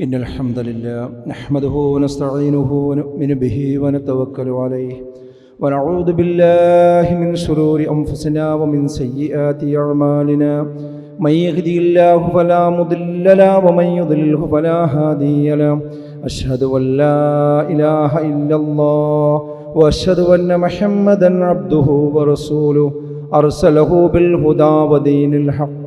إن الحمد لله نحمده ونستعينه ونؤمن به ونتوكل عليه ونعوذ بالله من شرور أنفسنا ومن سيئات أعمالنا من يهدي الله فلا مضل له ومن يضلله فلا هادي له أشهد أن لا إله إلا الله وأشهد أن محمدا عبده ورسوله أرسله بالهدى ودين الحق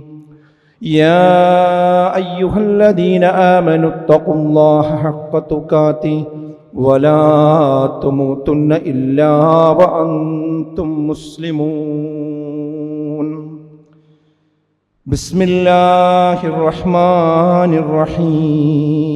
يا أيها الذين آمنوا اتقوا الله حق تقاته ولا تموتن إلا وأنتم مسلمون. بسم الله الرحمن الرحيم.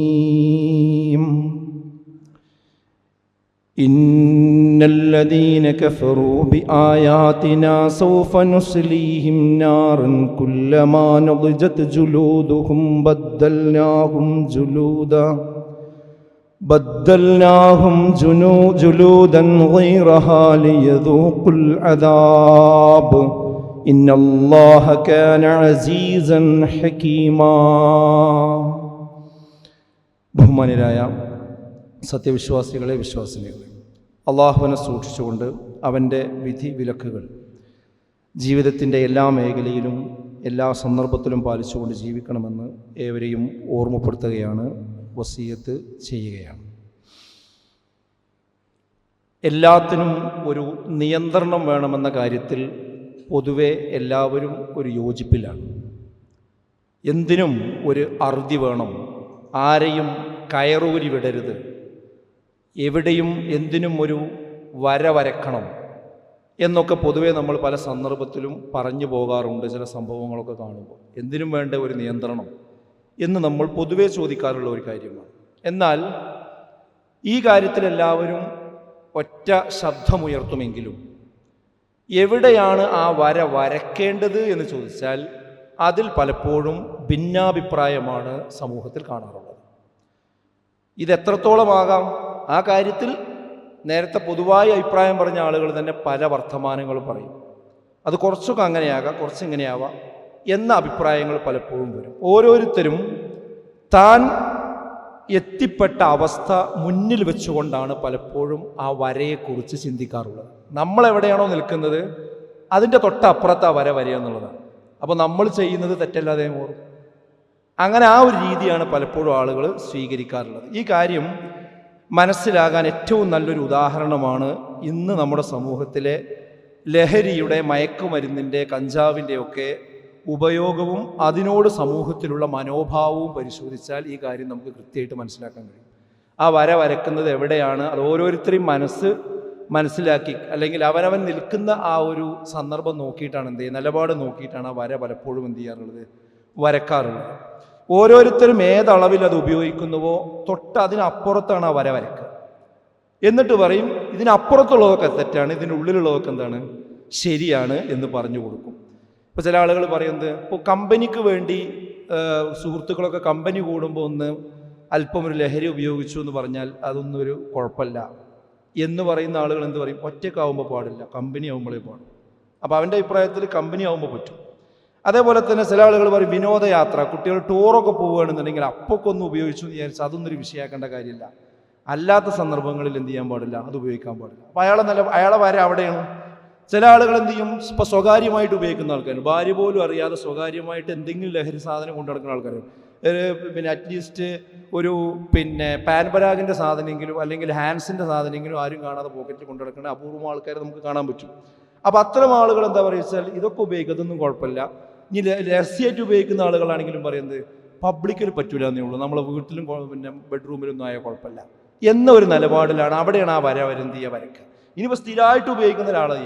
الذين كفروا بآياتنا سوف نصليهم نارا كلما نضجت جلودهم بدلناهم جلودا بدلناهم جنو جلودا غيرها ليذوقوا العذاب إن الله كان عزيزا حكيما ബഹുമാനരായ സത്യവിശ്വാസികളെ വിശ്വാസിനികളെ അള്ളാഹുവിനെ സൂക്ഷിച്ചുകൊണ്ട് അവന്റെ വിധി വിലക്കുകൾ ജീവിതത്തിന്റെ എല്ലാ മേഖലയിലും എല്ലാ സന്ദർഭത്തിലും പാലിച്ചുകൊണ്ട് ജീവിക്കണമെന്ന് ഏവരെയും ഓർമ്മപ്പെടുത്തുകയാണ് വസീയത്ത് ചെയ്യുകയാണ്. എല്ലാത്തിനും ഒരു നിയന്ത്രണം വേണമെന്ന കാര്യത്തിൽ പൊതുവെ എല്ലാവരും ഒരു യോജിപ്പിലാണ്. എന്തിനും ഒരു അറുതി വേണം ആരെയും കയറൂരി വിടരുത്. എവിടെയും എന്തിനും ഒരു വര വരക്കണം എന്നൊക്കെ പൊതുവേ നമ്മൾ പല സന്ദർഭത്തിലും പറഞ്ഞു പോകാറുണ്ട് ചില സംഭവങ്ങളൊക്കെ കാണുമ്പോൾ. എന്തിനും വേണ്ട ഒരു നിയന്ത്രണം എന്ന് നമ്മൾ പൊതുവേ ചോദിക്കാറുള്ള ഒരു കാര്യമാണ്. എന്നാൽ ഈ കാര്യത്തിൽ എല്ലാവരും ഒറ്റ ശബ്ദമുയർത്തുമെങ്കിലും എവിടെയാണ് ആ വര വരക്കേണ്ടത് എന്ന് ചോദിച്ചാൽ അതിൽ പലപ്പോഴും ഭിന്നാഭിപ്രായമാണ് സമൂഹത്തിൽ കാണാറുള്ളത്. ഇത് എത്രത്തോളമാകാം ആ കാര്യത്തിൽ നേരത്തെ പൊതുവായ അഭിപ്രായം പറഞ്ഞ ആളുകൾ തന്നെ പല വർത്തമാനങ്ങൾ പറയും. അത് കുറച്ചൊക്കെ അങ്ങനെയാകാം കുറച്ച് ഇങ്ങനെയാവാം എന്ന അഭിപ്രായങ്ങൾ പലപ്പോഴും വരും. ഓരോരുത്തരും താൻ എത്തിപ്പെട്ട അവസ്ഥ മുന്നിൽ വെച്ചുകൊണ്ടാണ് പലപ്പോഴും ആ വരയെക്കുറിച്ച് ചിന്തിക്കാറുള്ളത്. നമ്മളെവിടെയാണോ നിൽക്കുന്നത് അതിന്റെ തൊട്ടപ്പുറത്ത് ആ വര വരിക എന്നുള്ളതാണ്. അപ്പോൾ നമ്മൾ ചെയ്യുന്നത് തെറ്റല്ലാതെ മോറും അങ്ങനെ ആ ഒരു രീതിയാണ് പലപ്പോഴും ആളുകൾ സ്വീകരിക്കാറുള്ളത്. ഈ കാര്യം മനസ്സിലാകാൻ ഏറ്റവും നല്ലൊരു ഉദാഹരണമാണ് ഇന്ന് നമ്മുടെ സമൂഹത്തിലെ ലഹരിയുടെ മയക്കുമരുന്നിന്റെ കഞ്ചാവിന്റെ ഒക്കെ ഉപയോഗവും അതിനോട് സമൂഹത്തിലുള്ള മനോഭാവവും പരിശോധിച്ചാൽ ഈ കാര്യം നമുക്ക് കൃത്യമായിട്ട് മനസ്സിലാക്കാൻ കഴിയും. ആ വര വരക്കുന്നത് എവിടെയാണ്? അത് ഓരോരുത്തരെയും മനസ്സ് മനസ്സിലാക്കി അല്ലെങ്കിൽ അവനവൻ നിൽക്കുന്ന ആ ഒരു സന്ദർഭം നോക്കിയിട്ടാണ് എന്ത് ചെയ്യുക നിലപാട് നോക്കിയിട്ടാണ് ആ വര പലപ്പോഴും എന്ത് ചെയ്യാറുള്ളത്? വരക്കാറുള്ളത്. ഓരോരുത്തരും ഏതളവിൽ അത് ഉപയോഗിക്കുന്നുവോ തൊട്ട് അതിനപ്പുറത്താണ് ആ വര വരക്കുക എന്നിട്ട് പറയും ഇതിനപ്പുറത്തുള്ളതൊക്കെ തെറ്റാണ് ഇതിന്റെ ഉള്ളിലുള്ളതൊക്കെ എന്താണ്? ശരിയാണ് എന്ന് പറഞ്ഞു കൊടുക്കും. ഇപ്പോൾ ചില ആളുകൾ പറയുന്നത് ഇപ്പോൾ കമ്പനിക്ക് വേണ്ടി സുഹൃത്തുക്കളൊക്കെ കമ്പനി കൂടുമ്പോൾ ഒന്ന് അല്പം ഒരു ലഹരി ഉപയോഗിച്ചു എന്ന് പറഞ്ഞാൽ അതൊന്നും ഒരു കുഴപ്പമില്ല. എന്ന് പറയുന്ന ആളുകൾ എന്ത് പറയും? ഒറ്റക്കാവുമ്പോൾ പാടില്ല കമ്പനി ആവുമ്പോഴേ പാടും. അപ്പോൾ അവന്റെ അഭിപ്രായത്തിൽ കമ്പനി ആവുമ്പോൾ പറ്റും. അതേപോലെ തന്നെ ചില ആളുകൾ പറയും വിനോദയാത്ര കുട്ടികൾ ടൂറൊക്കെ പോവുകയാണെന്നുണ്ടെങ്കിൽ അപ്പൊക്കെ ഒന്ന് ഉപയോഗിച്ചു എന്ന് അതൊന്നും ഒരു വിഷയമാക്കേണ്ട കാര്യമില്ല. അല്ലാത്ത സന്ദർഭങ്ങളിൽ എന്ത് ചെയ്യാൻ പാടില്ല അത് ഉപയോഗിക്കാൻ പാടില്ല. അപ്പോൾ അയാളെ നല്ല അയാളെ വരെ അവിടെയാണ്. ചില ആളുകൾ എന്ത് ചെയ്യും ഇപ്പൊ സ്വകാര്യമായിട്ട് ഉപയോഗിക്കുന്ന ആൾക്കാർ ഭാര്യ പോലും അറിയാതെ സ്വകാര്യമായിട്ട് എന്തെങ്കിലും ലഹരി സാധനം കൊണ്ടു നടക്കുന്ന ആൾക്കാർ പിന്നെ അറ്റ്ലീസ്റ്റ് ഒരു പിന്നെ പാൻപരാഗിന്റെ സാധനമെങ്കിലും അല്ലെങ്കിൽ ഹാൻസിന്റെ സാധനമെങ്കിലും ആരും കാണാതെ പോക്കറ്റിൽ കൊണ്ടു നടക്കുന്ന അപൂർവം ആൾക്കാരെ നമുക്ക് കാണാൻ പറ്റും. അപ്പോൾ അത്തരം ആളുകൾ എന്താ പറയുക വെച്ചാൽ ഇതൊക്കെ ഉപയോഗിക്കുന്നതൊന്നും കുഴപ്പമില്ല. ഇനി രഹസ്യമായിട്ട് ഉപയോഗിക്കുന്ന ആളുകളാണെങ്കിലും പറയുന്നത് പബ്ലിക്കിൽ പറ്റൂല എന്നേ ഉള്ളൂ. നമ്മളെ വീട്ടിലും പിന്നെ ബെഡ്റൂമിലൊന്നും ആയ കുഴപ്പമില്ല. എന്ന ഒരു നിലപാടിലാണ് അവിടെയാണ് ആ വര വരന്തിയ വരയ്ക്കുക ഇനിയിപ്പോൾ സ്ഥിരമായിട്ട് ഉപയോഗിക്കുന്ന ഒരാളെ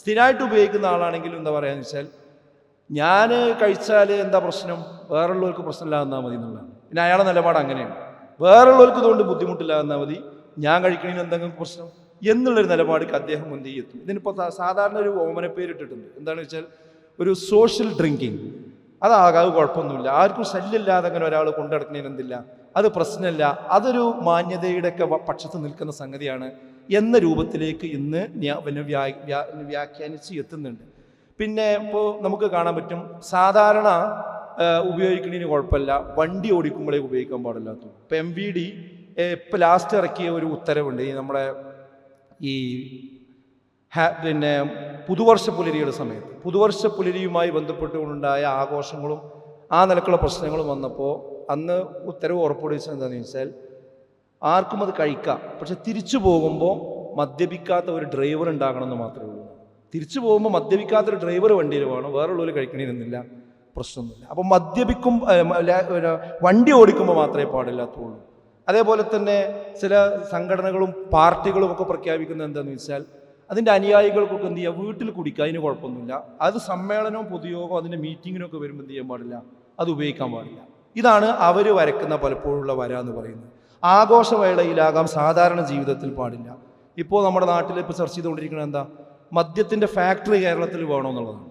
സ്ഥിരമായിട്ട് ഉപയോഗിക്കുന്ന ആളാണെങ്കിലും എന്താ പറയുക വെച്ചാൽ ഞാൻ കഴിച്ചാൽ എന്താ പ്രശ്നം? വേറുള്ളവർക്ക് പ്രശ്നമില്ല എന്നാൽ മതി എന്നുള്ളതാണ്. പിന്നെ അയാളെ നിലപാട് അങ്ങനെയാണ്. വേറുള്ളവർക്ക് ഇതുകൊണ്ട് ബുദ്ധിമുട്ടില്ല എന്നാൽ മതി. ഞാൻ കഴിക്കണതിന് എന്തെങ്കിലും പ്രശ്നം? എന്നുള്ളൊരു നിലപാടിക്ക് അദ്ദേഹം എന്ത് ചെയ്യും? ഇതിനിപ്പോൾ സാധാരണ ഒരു ഓമന പേരിട്ടിട്ടുണ്ട് എന്താണെന്ന് വെച്ചാൽ ഒരു സോഷ്യൽ ഡ്രിങ്കിങ് അതാകാതെ കുഴപ്പമൊന്നുമില്ല. ആർക്കും ശല്യമില്ലാതെ അങ്ങനെ ഒരാൾ കൊണ്ടുനടക്കുന്നതിന് എന്തില്ല? അത് പ്രശ്നമില്ല. അതൊരു മാന്യതയുടെയൊക്കെ പക്ഷത്ത് നിൽക്കുന്ന സംഗതിയാണ് എന്ന രൂപത്തിലേക്ക് ഇന്ന് വ്യാഖ്യാനിച്ച് എത്തുന്നുണ്ട്. പിന്നെ ഇപ്പോൾ നമുക്ക് കാണാൻ പറ്റും സാധാരണ ഉപയോഗിക്കുന്നതിന് കുഴപ്പമില്ല. വണ്ടി ഓടിക്കുമ്പോഴേ ഉപയോഗിക്കാൻ പാടില്ലാത്തു ഇപ്പം എം വി ഡി ഇപ്പം ലാസ്റ്റ് ഇറക്കിയ ഒരു ഉത്തരവുണ്ട്. ഈ നമ്മുടെ ഈ ഹാ- പിന്നെ പുതുവർഷ പുലരിയുടെ സമയത്ത്. പുതുവർഷ പുലരിയുമായി ബന്ധപ്പെട്ടുകൊണ്ടുണ്ടായ ആഘോഷങ്ങളും ആ നിലക്കുള്ള പ്രശ്നങ്ങളും വന്നപ്പോൾ അന്ന് ഉത്തരവ് ഉറപ്പുവരുത്തത് എന്താണെന്ന് വെച്ചാൽ ആർക്കും അത് കഴിക്കാം. പക്ഷെ തിരിച്ചു പോകുമ്പോൾ മദ്യപിക്കാത്ത ഒരു ഡ്രൈവർ ഉണ്ടാകണമെന്ന് മാത്രമേ ഉള്ളൂ. തിരിച്ചു പോകുമ്പോൾ മദ്യപിക്കാത്ത ഒരു ഡ്രൈവർ വണ്ടിയിൽ വേണം? വേറുള്ളവർ കഴിക്കണിരുന്നില്ല പ്രശ്നമൊന്നുമില്ല. അപ്പം മദ്യപിക്കും വണ്ടി ഓടിക്കുമ്പോൾ മാത്രമേ പാടില്ലാത്തുള്ളൂ. അതേപോലെ തന്നെ ചില സംഘടനകളും പാർട്ടികളും ഒക്കെ പ്രഖ്യാപിക്കുന്നത് എന്താണെന്ന് വെച്ചാൽ അതിന്റെ അനുയായികൾക്കൊക്കെ എന്ത് ചെയ്യുക വീട്ടിൽ കുടിക്കുക. അതിന് കുഴപ്പമൊന്നുമില്ല. അത് സമ്മേളനവും പൊതുയോഗവും അതിന്റെ മീറ്റിങ്ങിനൊക്കെ വരുമ്പോൾ എന്ത് ചെയ്യാൻ പാടില്ല? അത് ഉപയോഗിക്കാൻ പാടില്ല. ഇതാണ് അവർ വരക്കുന്ന പലപ്പോഴുള്ള വര എന്ന് പറയുന്നത്. ആഘോഷവേളയിലാകാം സാധാരണ ജീവിതത്തിൽ പാടില്ല. ഇപ്പോൾ നമ്മുടെ നാട്ടിൽ ഇപ്പോൾ ചർച്ച ചെയ്തുകൊണ്ടിരിക്കുന്നത് എന്താ? മദ്യത്തിന്റെ ഫാക്ടറി കേരളത്തിൽ വേണമെന്നുള്ളതാണ്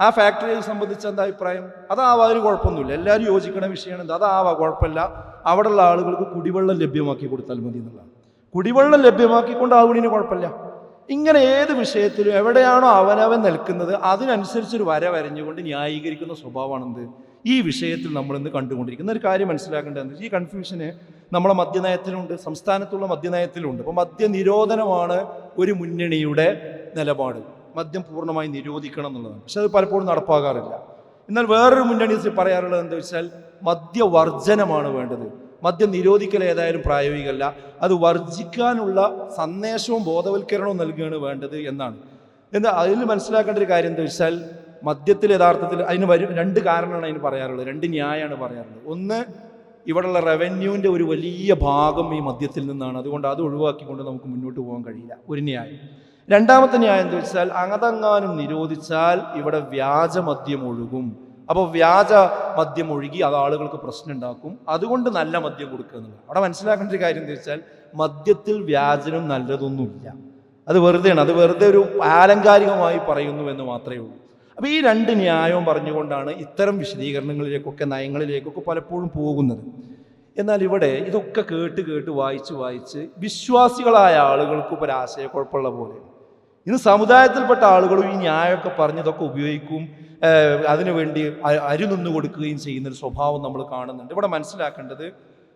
ആ ഫാക്ടറിയെ സംബന്ധിച്ച് എന്താ അഭിപ്രായം? അതാവാ ഒരു കുഴപ്പമൊന്നുമില്ല. എല്ലാവരും യോജിക്കണ വിഷയമാണ് എന്താ? അതാവാ കുഴപ്പമില്ല. അവിടെയുള്ള ആളുകൾക്ക് കുടിവെള്ളം ലഭ്യമാക്കി കൊടുത്താൽ മതി എന്നുള്ളതാണ്. കുടിവെള്ളം ലഭ്യമാക്കിക്കൊണ്ട് ആവുന്നതിന് കുഴപ്പമില്ല. ഇങ്ങനെ ഏത് വിഷയത്തിലും എവിടെയാണോ അവനവൻ നിൽക്കുന്നത് അതിനനുസരിച്ചൊരു വര വരഞ്ഞുകൊണ്ട് ന്യായീകരിക്കുന്ന സ്വഭാവമാണെന്ത്? ഈ വിഷയത്തിൽ നമ്മൾ ഇന്ന് കണ്ടുകൊണ്ടിരിക്കുന്ന ഒരു കാര്യം മനസ്സിലാക്കേണ്ടത് ഈ കൺഫ്യൂഷന് നമ്മളെ മദ്യനയത്തിലുണ്ട് സംസ്ഥാനത്തുള്ള മദ്യനയത്തിലുണ്ട്. അപ്പോൾ മദ്യനിരോധനമാണ് ഒരു മുന്നണിയുടെ നിലപാട്. മദ്യം പൂർണമായി നിരോധിക്കണം എന്നുള്ളതാണ്. പക്ഷെ അത് പലപ്പോഴും നടപ്പാകാറില്ല. എന്നാൽ വേറൊരു മുന്നണി പറയാറുള്ളത് എന്താ വെച്ചാൽ മദ്യവർജനമാണ് വേണ്ടത്. മദ്യം നിരോധിക്കൽ ഏതായാലും പ്രായോഗികമല്ല. അത് വർജിക്കാനുള്ള സന്ദേശവും ബോധവൽക്കരണവും നൽകുകയാണ് വേണ്ടത് എന്നാണ്. എന്താ അതിൽ മനസ്സിലാക്കേണ്ട ഒരു കാര്യം എന്താ വെച്ചാൽ മദ്യത്തിൽ യഥാർത്ഥത്തിൽ അതിന് വരും രണ്ട് കാരണമാണ് അതിന് പറയാറുള്ളത്. രണ്ട് ന്യായമാണ് പറയാറുള്ളത്. ഒന്ന് ഇവിടെയുള്ള റവന്യൂവിന്റെ ഒരു വലിയ ഭാഗം ഈ മദ്യത്തിൽ നിന്നാണ്. അതുകൊണ്ട് അത് ഒഴിവാക്കിക്കൊണ്ട് നമുക്ക് മുന്നോട്ട് പോകാൻ കഴിയില്ല. ഒരു ന്യായം. രണ്ടാമത്തെ ന്യായം എന്താ വെച്ചാൽ അങ്ങതങ്ങാനും നിരോധിച്ചാൽ ഇവിടെ വ്യാജമദ്യം ഒഴുകും. അപ്പോൾ വ്യാജ മദ്യം ഒഴുകി അത് ആളുകൾക്ക് പ്രശ്നം ഉണ്ടാക്കും. അതുകൊണ്ട് നല്ല മദ്യം കൊടുക്കുക എന്നുള്ളത്. അവിടെ മനസ്സിലാക്കേണ്ട ഒരു കാര്യം എന്താ വെച്ചാൽ മദ്യത്തിൽ വ്യാജനം നല്ലതൊന്നുമില്ല. അത് വെറുതെയാണ്. അത് വെറുതെ ഒരു ആലങ്കാരികമായി പറയുന്നു എന്ന് മാത്രമേ ഉള്ളൂ. അപ്പോൾ ഈ രണ്ട് ന്യായവും പറഞ്ഞുകൊണ്ടാണ് ഇത്തരം വിശദീകരണങ്ങളിലേക്കൊക്കെ നയങ്ങളിലേക്കൊക്കെ പലപ്പോഴും പോകുന്നത്. എന്നാൽ ഇവിടെ ഇതൊക്കെ കേട്ട് കേട്ട് വായിച്ച് വായിച്ച് വിശ്വാസികളായ ആളുകൾക്ക് ഇപ്പോൾ ഒരു ആശയക്കുഴപ്പമുള്ള പോലെ ഇന്ന് സമുദായത്തിൽപ്പെട്ട ആളുകളും ഈ ന്യായമൊക്കെ പറഞ്ഞതൊക്കെ ഉപയോഗിക്കും. അതിനുവേണ്ടി അരി അരുനിന്ന് കൊടുക്കുകയും ചെയ്യുന്ന ഒരു സ്വഭാവം നമ്മൾ കാണുന്നുണ്ട്. ഇവിടെ മനസ്സിലാക്കേണ്ടത്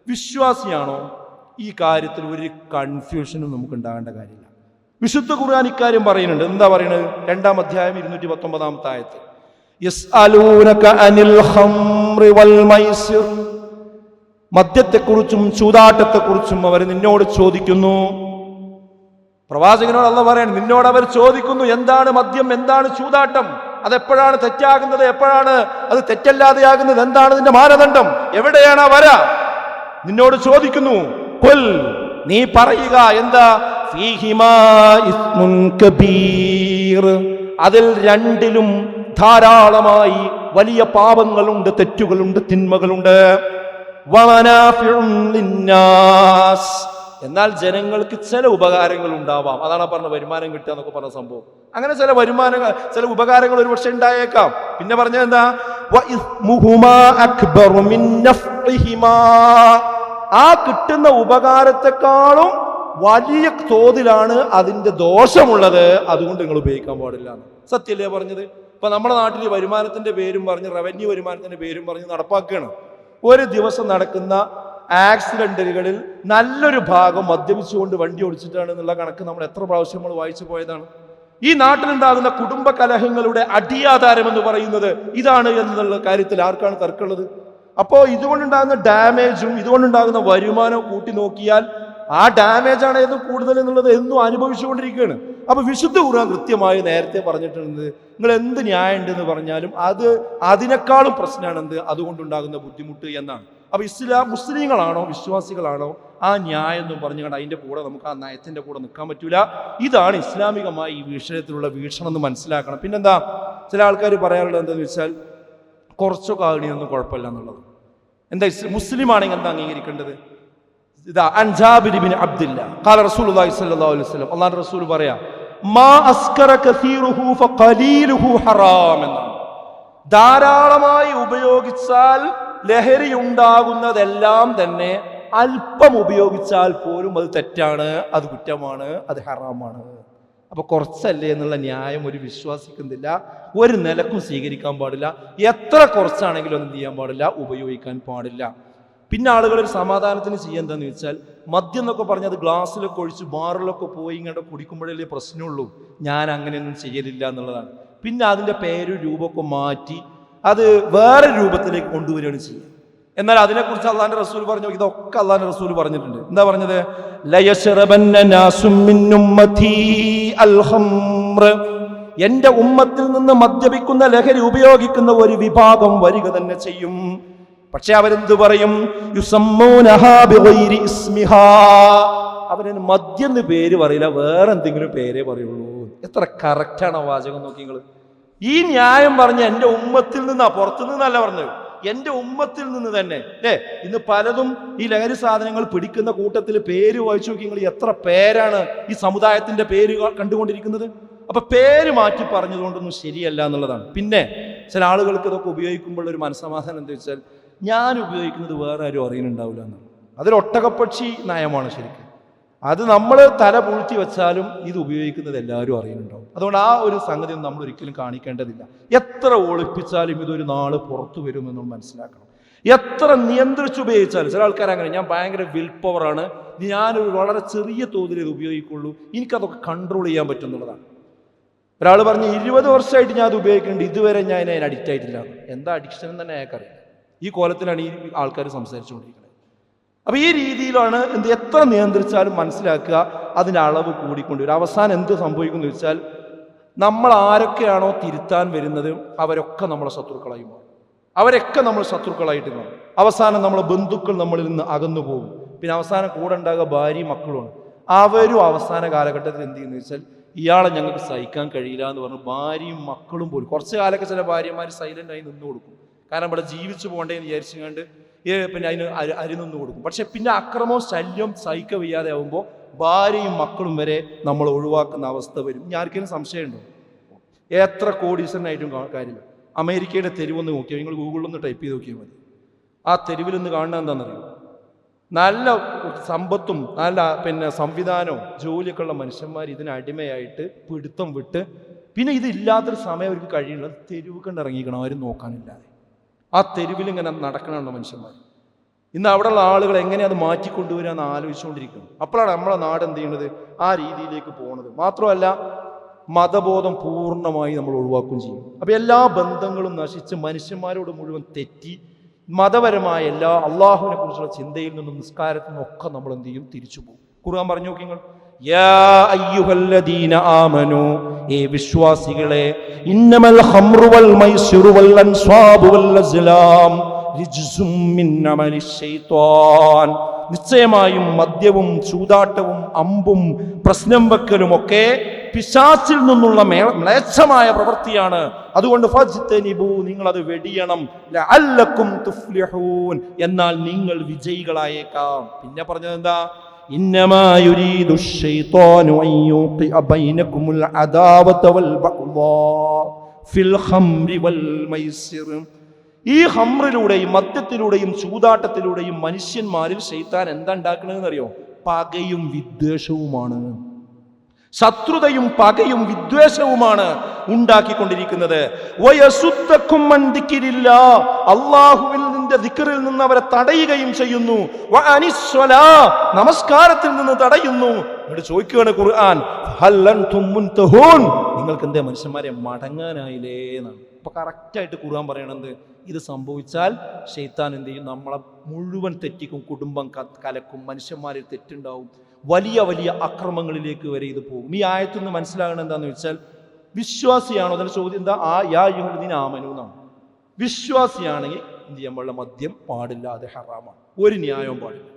വിശ്വാസിയാണോ? ഈ കാര്യത്തിൽ ഒരു കൺഫ്യൂഷനും നമുക്ക് ഉണ്ടാകേണ്ട കാര്യമില്ല. വിശുദ്ധ ഖുർആൻ ഇക്കാര്യം പറയുന്നുണ്ട്. എന്താ പറയുന്നത്? രണ്ടാം അധ്യായം ഇരുന്നൂറ്റി പത്തൊമ്പതാമത്തെ ആയത്ത് മദ്യത്തെക്കുറിച്ചും ചൂതാട്ടത്തെക്കുറിച്ചും അവർ നിന്നോട് ചോദിക്കുന്നു. പ്രവാചകനോട് അല്ല പറയണം നിന്നോട് അവർ ചോദിക്കുന്നു എന്താണ് മദ്യം എന്താണ് ചൂതാട്ടം? അതെപ്പോഴാണ് തെറ്റാകുന്നത്? എപ്പോഴാണ് അത് തെറ്റല്ലാതെയാകുന്നത്? എന്താണ് ഇതിന്റെ മാനദണ്ഡം? എവിടെയാണ് വര? നിന്നോട് ചോദിക്കുന്നു കൊൽ നീ പറയുക എന്താ? അതിൽ രണ്ടിലും ധാരാളമായി വലിയ പാപങ്ങളുണ്ട് തെറ്റുകളുണ്ട് തിന്മകളുണ്ട്. ലിന്നാസ്. എന്നാൽ ജനങ്ങൾക്ക് ചില ഉപകാരങ്ങൾ ഉണ്ടാവാം. അതാണ് പറഞ്ഞ വരുമാനം കിട്ടുക എന്നൊക്കെ പറഞ്ഞ സംഭവം. അങ്ങനെ ചില വരുമാനങ്ങൾ ചില ഉപകാരങ്ങൾ ഒരുപക്ഷെ ഉണ്ടായേക്കാം. പിന്നെ പറഞ്ഞത് എന്താ? ആ കിട്ടുന്ന ഉപകാരത്തെക്കാളും വലിയ തോതിലാണ് അതിന്റെ ദോഷമുള്ളത്. അതുകൊണ്ട് നിങ്ങൾ ഉപയോഗിക്കാൻ പാടില്ല സത്യല്ലേ പറഞ്ഞത്? ഇപ്പൊ നമ്മുടെ നാട്ടിൽ വരുമാനത്തിന്റെ പേരും പറഞ്ഞ് റവന്യൂ വരുമാനത്തിന്റെ പേരും പറഞ്ഞ് നടപ്പാക്കുകയാണ്. ഒരു ദിവസം നടക്കുന്ന ആക്സിഡന്റുകളിൽ നല്ലൊരു ഭാഗം മദ്യപിച്ചുകൊണ്ട് വണ്ടി ഓടിച്ചിട്ടാണ് എന്നുള്ള കണക്ക് നമ്മൾ എത്ര പ്രാവശ്യം നമ്മൾ വായിച്ചു പോയതാണ്. ഈ നാട്ടിലുണ്ടാകുന്ന കുടുംബ കലഹങ്ങളുടെ അടിയാധാരം എന്ന് പറയുന്നത് ഇതാണ് എന്നുള്ള കാര്യത്തിൽ ആർക്കാണ് തർക്കമുള്ളത്? അപ്പോൾ ഇതുകൊണ്ടുണ്ടാകുന്ന ഡാമേജും ഇതുകൊണ്ടുണ്ടാകുന്ന വരുമാനവും കൂട്ടി നോക്കിയാൽ ആ ഡാമേജ് ആണ് ഏതും കൂടുതൽ എന്നുള്ളത് എന്നും അനുഭവിച്ചുകൊണ്ടിരിക്കുകയാണ്. അപ്പൊ വിശുദ്ധ ഖുർആൻ കൃത്യമായി നേരത്തെ പറഞ്ഞിട്ടുണ്ട്. നിങ്ങൾ എന്ത് ന്യായം ഉണ്ടെന്ന് പറഞ്ഞാലും അത് അതിനേക്കാളും പ്രശ്നമാണ് എന്ത് അതുകൊണ്ടുണ്ടാകുന്ന ബുദ്ധിമുട്ട് എന്നാണ്. അപ്പൊ ഇസ്ലാം മുസ്ലിങ്ങളാണോ വിശ്വാസികളാണോ? ആ ന്യായം എന്നും പറഞ്ഞുകൊണ്ട് അതിന്റെ കൂടെ നമുക്ക് ആ നയത്തിന്റെ കൂടെ നിൽക്കാൻ പറ്റൂല. ഇതാണ് ഇസ്ലാമികമായി ഈ വിഷയത്തിലുള്ള വീക്ഷണം എന്ന് മനസ്സിലാക്കണം. പിന്നെന്താ? ചില ആൾക്കാർ പറയാനുള്ളത് എന്താണെന്ന് വെച്ചാൽ കുറച്ചൊക്കെ ആകണിയൊന്നും കുഴപ്പമില്ല എന്നുള്ളത്. എന്താ മുസ്ലിം ആണെങ്കിൽ എന്താ അംഗീകരിക്കേണ്ടത്? ഇതാ അൻജാബിർ ബിൻ അബ്ദില്ല. കാല റസൂൽ അലൈഹി വസല്ലം. റസൂൽ പറയാ മാ അസ്കറ കസീറുഹു ഫഖലീലുഹു ഹറാം ധാരാളമായി ഉപയോഗിച്ചാൽ ലഹരി ഉണ്ടാകുന്നതെല്ലാം തന്നെ അല്പം ഉപയോഗിച്ചാൽ പോലും അത് തെറ്റാണ് അത് കുറ്റമാണ് അത് ഹറാമാണ്. അപ്പൊ കുറച്ചല്ലേ എന്നുള്ള ന്യായം ഒരു വിശ്വാസിക്കുന്നില്ല ഒരു നിലക്കും സ്വീകരിക്കാൻ പാടില്ല. എത്ര കുറച്ചാണെങ്കിലും ഒന്നും ചെയ്യാൻ പാടില്ല ഉപയോഗിക്കാൻ പാടില്ല. പിന്നെ ആളുകൾ ഒരു സമാധാനത്തിന് എന്താന്ന് വെച്ചാൽ മദ്യം എന്നൊക്കെ പറഞ്ഞത് ഗ്ലാസ്സിലൊക്കെ ഒഴിച്ച് ബാറിലൊക്കെ പോയി ഇങ്ങോട്ട് കുടിക്കുമ്പോഴല്ലേ പ്രശ്നമുള്ളൂ. ഞാൻ അങ്ങനെയൊന്നും ചെയ്യലില്ല എന്നുള്ളതാണ്. പിന്നെ അതിന്റെ പേരും രൂപമൊക്കെ മാറ്റി അത് വേറെ രൂപത്തിലേക്ക് കൊണ്ടുവരികയാണ് ചെയ്യുക എന്നാൽ അതിനെക്കുറിച്ച് അള്ളാന്റെ റസൂൽ പറഞ്ഞു ഇതൊക്കെ അള്ളാന്റെ റസൂൽ പറഞ്ഞിട്ടുണ്ട്. എന്താ പറഞ്ഞത്. എന്റെ ഉമ്മത്തിൽ നിന്ന് മദ്യപിക്കുന്ന ലഹരി ഉപയോഗിക്കുന്ന ഒരു വിഭാഗം വരിക തന്നെ ചെയ്യും. പക്ഷെ അവരെന്ത് പറയും. അവരതിന് മദ്യം എന്ന് പേര് പറയില്ല വേറെ എന്തെങ്കിലും പേരേ പറയുള്ളൂ. എത്ര കറക്റ്റാണ് വാചകം നോക്കി നിങ്ങൾ ഈ ന്യായം പറഞ്ഞ എന്റെ ഉമ്മത്തിൽ നിന്നാ പുറത്തു നിന്നല്ല പറഞ്ഞത്. എന്റെ ഉമ്മത്തിൽ നിന്ന് തന്നെ. അല്ലേ ഇന്ന് പലതും ഈ ലഹരി സാധനങ്ങൾ പിടിക്കുന്ന കൂട്ടത്തിൽ പേര് വായിച്ചു നോക്കി നിങ്ങൾ എത്ര പേരാണ് ഈ സമുദായത്തിന്റെ പേര് കണ്ടുകൊണ്ടിരിക്കുന്നത്? അപ്പൊ പേര് മാറ്റി പറഞ്ഞതുകൊണ്ടൊന്നും ശരിയല്ല എന്നുള്ളതാണ്. പിന്നെ ചില ആളുകൾക്ക് ഇതൊക്കെ ഉപയോഗിക്കുമ്പോൾ ഒരു മനസ്സമാധാനം എന്താ വെച്ചാൽ ഞാൻ ഉപയോഗിക്കുന്നത് വേറെ ആരും അറിയുന്നുണ്ടാവില്ല എന്നാണ്. അതൊരു ഒട്ടകപ്പക്ഷി നയമാണ് ശരിക്കും. അത് നമ്മൾ തല പൂഴ്ത്തി വെച്ചാലും ഇത് ഉപയോഗിക്കുന്നത് എല്ലാവരും അറിയുന്നുണ്ടാവും. അതുകൊണ്ട് ആ ഒരു സംഗതി നമ്മൾ ഒരിക്കലും കാണിക്കേണ്ടതില്ല. എത്ര ഒളിപ്പിച്ചാലും ഇതൊരു നാൾ പുറത്തു വരുമെന്നും മനസ്സിലാക്കണം. എത്ര നിയന്ത്രിച്ച് ഉപയോഗിച്ചാലും ചില ആൾക്കാർ അങ്ങനെ ഞാൻ ഭയങ്കര വിൽ പവറാണ് ഞാനൊരു വളരെ ചെറിയ തോതിൽ ഇത് ഉപയോഗിക്കുള്ളൂ. എനിക്കതൊക്കെ കൺട്രോൾ ചെയ്യാൻ പറ്റുന്നുള്ളതാണ്. ഒരാൾ പറഞ്ഞ് ഇരുപത് വർഷമായിട്ട് ഞാൻ അത് ഉപയോഗിക്കുന്നുണ്ട്. ഇതുവരെ ഞാൻ അതിന് അഡിക്റ്റ് ആയിട്ടില്ല. എന്താ അഡിക്ഷൻ എന്ന് തന്നെ അയാൾക്കറിയാം ഈ കോലത്തിലാണ് ഈ ആൾക്കാർ സംസാരിച്ചുകൊണ്ടിരിക്കുന്നത്. അപ്പൊ ഈ രീതിയിലാണ് എന്ത് എത്ര നിയന്ത്രിച്ചാലും മനസ്സിലാക്കുക അതിന്റെ അളവ് കൂടിക്കൊണ്ടുവരും അവസാനം എന്ത് സംഭവിക്കുന്നു വെച്ചാൽ നമ്മൾ ആരൊക്കെയാണോ തിരുത്താൻ വരുന്നത് അവരൊക്കെ നമ്മളെ ശത്രുക്കളായി മാറും. അവരൊക്കെ നമ്മൾ ശത്രുക്കളായിട്ട് മാറും. അവസാനം നമ്മളെ ബന്ധുക്കൾ നമ്മളിൽ നിന്ന് അകന്നു പോകും. പിന്നെ അവസാനം കൂടെ ഉണ്ടാകുക ഭാര്യയും മക്കളുമാണ്. അവരും അവസാന കാലഘട്ടത്തിൽ എന്ത് ചെയ്യുന്നു വെച്ചാൽ ഇയാളെ ഞങ്ങൾക്ക് സഹിക്കാൻ കഴിയില്ല എന്ന് പറഞ്ഞ് ഭാര്യയും മക്കളും പോലും കുറച്ച് കാലൊക്കെ ചില ഭാര്യമാർ സൈലന്റായി നിന്നു കൊടുക്കും. കാരണം ഇവിടെ ജീവിച്ചു പോകണ്ടേ എന്ന് വിചാരിച്ചുകൊണ്ട് പിന്നെ അതിന് അരി അരി കൊടുക്കും. പക്ഷെ പിന്നെ അക്രമവും ശല്യം സഹിക്ക വയ്യാതെ ആവുമ്പോൾ ഭാര്യയും മക്കളും വരെ നമ്മൾ ഒഴിവാക്കുന്ന അവസ്ഥ വരും. ഞാൻ ആർക്കെങ്കിലും സംശയമുണ്ടോ? എത്ര കോടീശ്വരനായിട്ടും കാര്യമില്ല. അമേരിക്കയുടെ തെരുവൊന്ന് നോക്കിയാൽ നിങ്ങൾ ഗൂഗിളിൽ ഒന്ന് ടൈപ്പ് ചെയ്ത് നോക്കിയാൽ മതി. ആ തെരുവിൽ നിന്ന് കാണുന്നത് എന്താണെന്നറിയോ? നല്ല സമ്പത്തും നല്ല പിന്നെ സംവിധാനവും ജോലിയൊക്കെ ഉള്ള മനുഷ്യന്മാർ ഇതിന് അടിമയായിട്ട് പിടുത്തം വിട്ട് പിന്നെ ഇതില്ലാത്തൊരു സമയം അവർക്ക് കഴിയുന്നത് തെരുവ് കണ്ടിറങ്ങിക്കണം ആരും നോക്കാനില്ലാതെ. ആ തെരുവിൽ ഇങ്ങനെ നടക്കണമുള്ള മനുഷ്യന്മാർ. ഇന്ന് അവിടെയുള്ള ആളുകൾ എങ്ങനെ അത് മാറ്റിക്കൊണ്ടുവരിക എന്ന് ആലോചിച്ചുകൊണ്ടിരിക്കുന്നു. അപ്പോഴാണ് നമ്മളെ നാട് എന്ത് ചെയ്യുന്നത്? ആ രീതിയിലേക്ക് പോകുന്നത് മാത്രമല്ല മതബോധം പൂർണമായി നമ്മൾ ഒഴിവാക്കുകയും ചെയ്യും. അപ്പോൾ എല്ലാ ബന്ധങ്ങളും നശിച്ച് മനുഷ്യന്മാരോട് മുഴുവൻ തെറ്റി മതപരമായ എല്ലാ അള്ളാഹുവിനെ കുറിച്ചുള്ള ചിന്തയിൽ നിന്നും നിസ്കാരത്തിൽ നിന്നും ഒക്കെ നമ്മൾ എന്ത് ചെയ്യും? തിരിച്ചു പോകും. ഖുർആൻ പറഞ്ഞു നോക്കി നിങ്ങൾ യാ അയ്യുഹല്ലദീന വിശ്വാസികളെ നിശ്ചയമായും മദ്യവും ചൂതാട്ടവും അമ്പും പ്രശ്നം വെക്കലും ഒക്കെ പിശാച്ചിൽ നിന്നുള്ള മ്ലേച്ഛമായ പ്രവൃത്തിയാണ്. അതുകൊണ്ട് നിങ്ങൾ അത് വെടിയണം. തുഫ്ലിഹൂൻ. എന്നാൽ നിങ്ങൾ വിജയികളായേക്കാം. പിന്നെ പറഞ്ഞത് എന്താ إنما يريد الشيطان أن يوقع بينكم العداوة والبغضاء في الخمر والميسر ഈ ഹമ്രിലൂടെയും മദ്യത്തിലൂടെയും ചൂതാട്ടത്തിലൂടെയും മനുഷ്യന്മാരിൽ ശൈത്താൻ എന്താ ഉണ്ടാക്കണതെന്ന് അറിയോ പകയും വിദ്വേഷവുമാണ് ശത്രുതയും പകയും വിദ്വേഷവുമാണ് ഉണ്ടാക്കിക്കൊണ്ടിരിക്കുന്നത് വയസുദ്ധക്കും മന്ദിക്കിരില്ല അള്ളാഹുവിൽ നിന്റെ ദിക്കറിൽ നിന്ന് അവരെ തടയുകയും ചെയ്യുന്നു. നമസ്കാരത്തിൽ നിന്ന് തടയുന്നു. എന്നിട്ട് ചോദിക്കുകയാണ് ഖുർആൻ? നിങ്ങൾക്ക് എന്തേ മനുഷ്യന്മാരെ മടങ്ങാനായില്ലേ എന്നാണ്. അപ്പോൾ കറക്റ്റായിട്ട് ഖുർആൻ പറയണത് ഇത് സംഭവിച്ചാൽ ഷെയ്ത്താൻ എന്ത് ചെയ്യും? നമ്മളെ മുഴുവൻ തെറ്റിക്കും കുടുംബം കലക്കും മനുഷ്യന്മാരിൽ തെറ്റുണ്ടാവും. വലിയ വലിയ അക്രമങ്ങളിലേക്ക് വരെ ഇത് പോകും. ഈ ആയത്തിൽ നിന്ന് മനസ്സിലാകണം എന്താന്ന് വെച്ചാൽ വിശ്വാസിയാണോ? അതിന്റെ ചോദ്യം എന്താ? ആ യാ യുഹുദ്ദീൻ ആമനു എന്നാണ്. വിശ്വാസിയാണെങ്കിൽ എന്ത് ചെയ്യാൻ പാടില്ല മദ്യം പാടില്ല അത് ഹറാമാണ്. ഒരു ന്യായവും പാടില്ല.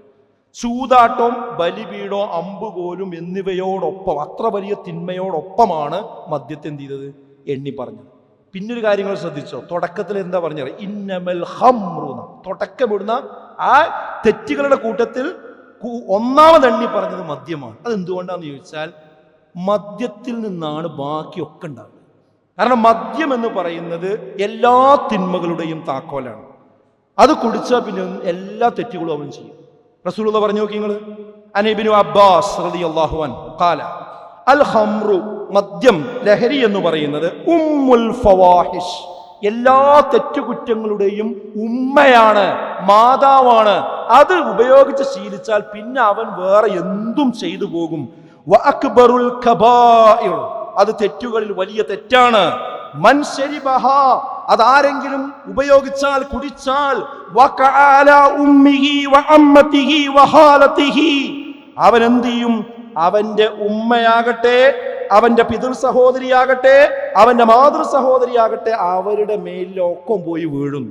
ചൂതാട്ടം ബലിപീഠോ അമ്പുകോലും എന്നിവയോടൊപ്പം അത്ര വലിയ തിന്മയോടൊപ്പമാണ് മദ്യത്തെ എന്ത് ചെയ്തത്? എണ്ണി പറഞ്ഞത്. പിന്നൊരു കാര്യങ്ങൾ ശ്രദ്ധിച്ചോ? തുടക്കത്തിൽ എന്താ പറഞ്ഞത്? ഇന്നമൽ ഹം. തുടക്കമിടുന്ന ആ തെറ്റുകളുടെ കൂട്ടത്തിൽ ഒന്നാമത് എണ്ണി പറഞ്ഞത് മദ്യമാണ്. അതെന്തുകൊണ്ടാണെന്ന് ചോദിച്ചാൽ മദ്യത്തിൽ നിന്നാണ് ബാക്കിയൊക്കെ ഉണ്ടാകുന്നത് കാരണം മദ്യം എന്ന് പറയുന്നത് എല്ലാ തിന്മകളുടെയും താക്കോലാണ്. അത് കുടിച്ചാൽ പിന്നെ എല്ലാ തെറ്റുകളും അവൻ ചെയ്യും. റസൂലുള്ള പറഞ്ഞു നോക്കി നിങ്ങൾ അനബിനു അബ്ബാസ് റളിയല്ലാഹു അൻ ഖാല അൽ ഹംറു മദ്യം ലഹരി എന്ന് പറയുന്നത് ഉമ്മുൽ ഫവാഹിഷ്. എല്ലാ തെറ്റുകുറ്റങ്ങളുടെയും ഉമ്മയാണ് മാതാവാണ്. അത് ഉപയോഗിച്ച് ശീലിച്ചാൽ പിന്നെ അവൻ വേറെ എന്തും ചെയ്തു പോകും. അക്ബറുൽ അത് തെറ്റുകളിൽ വലിയ തെറ്റാണ്. മൻ ശരിബഹ അതാരെങ്കിലും ഉപയോഗിച്ചാൽ കുടിച്ചാൽ അവൻ എന്ത് ചെയ്യും അവന്റെ ഉമ്മയാകട്ടെ അവന്റെ പിതൃ സഹോദരിയാകട്ടെ അവന്റെ മാതൃ സഹോദരിയാകട്ടെ അവരുടെ മേലിലൊക്കെ പോയി വീഴും.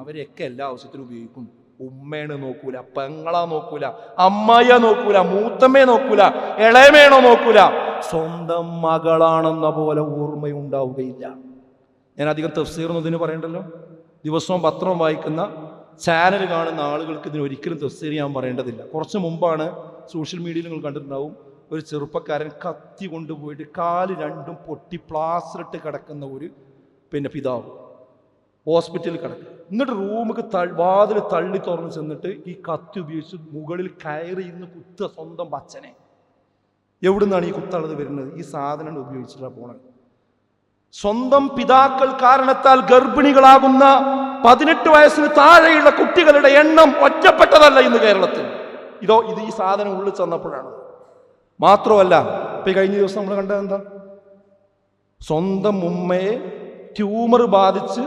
അവരെയൊക്കെ എല്ലാ ആവശ്യത്തിനും ഉപയോഗിക്കും. ഉമ്മേനെ നോക്കൂല പെങ്ങളാ നോക്കൂല അമ്മയെ നോക്കൂല മൂത്തമ്മയെ നോക്കൂല ഇളയമേണോ നോക്കൂല. സ്വന്തം മകളാണെന്ന പോലെ ഓർമ്മയുണ്ടാവുകയില്ല. ഞാൻ അധികം തഫ്സീറൊന്നും ഇതിന് പറയണ്ടല്ലോ. ദിവസവും പത്രം വായിക്കുന്ന ചാനൽ കാണുന്ന ആളുകൾക്ക് ഇതിന് ഒരിക്കലും തഫ്സീർ ഞാൻ പറയേണ്ടതില്ല. കുറച്ച് മുമ്പാണ് സോഷ്യൽ മീഡിയയിൽ നിങ്ങൾ കണ്ടിട്ടുണ്ടാവും ഒരു ചെറുപ്പക്കാരൻ കത്തി കൊണ്ടുപോയിട്ട് കാൽ രണ്ടും പൊട്ടി പ്ലാസ്റ്റർ ഇട്ട് കിടക്കുന്ന ഒരു പിന്നെ പിതാവ് ഹോസ്പിറ്റലിൽ കിടക്കുക. എന്നിട്ട് റൂമിക്ക് തൾ വാതിൽ തള്ളി തുറന്ന് ചെന്നിട്ട് ഈ കത്തി ഉപയോഗിച്ച് മുകളിൽ കയറി ഇന്ന് കുത്തുക സ്വന്തം അച്ഛനെ. എവിടുന്നാണ് ഈ കുത്തളത് വരുന്നത്? ഈ സാധനം ഉപയോഗിച്ചിട്ടാണ് പോണത്. സ്വന്തം പിതാക്കൾ കാരണത്താൽ ഗർഭിണികളാകുന്ന പതിനെട്ട് വയസ്സിന് താഴെയുള്ള കുട്ടികളുടെ എണ്ണം ഒറ്റപ്പെട്ടതല്ല ഇന്ന് കേരളത്തിൽ. ഇതോ ഇത് ഈ സാധനം ഉള്ളിൽ ചെന്നപ്പോഴാണ് മാത്രമല്ല ഇപ്പൊ കഴിഞ്ഞ ദിവസം നമ്മൾ കണ്ടത് എന്താ? സ്വന്തം ഉമ്മയെ ട്യൂമർ ബാധിച്ച്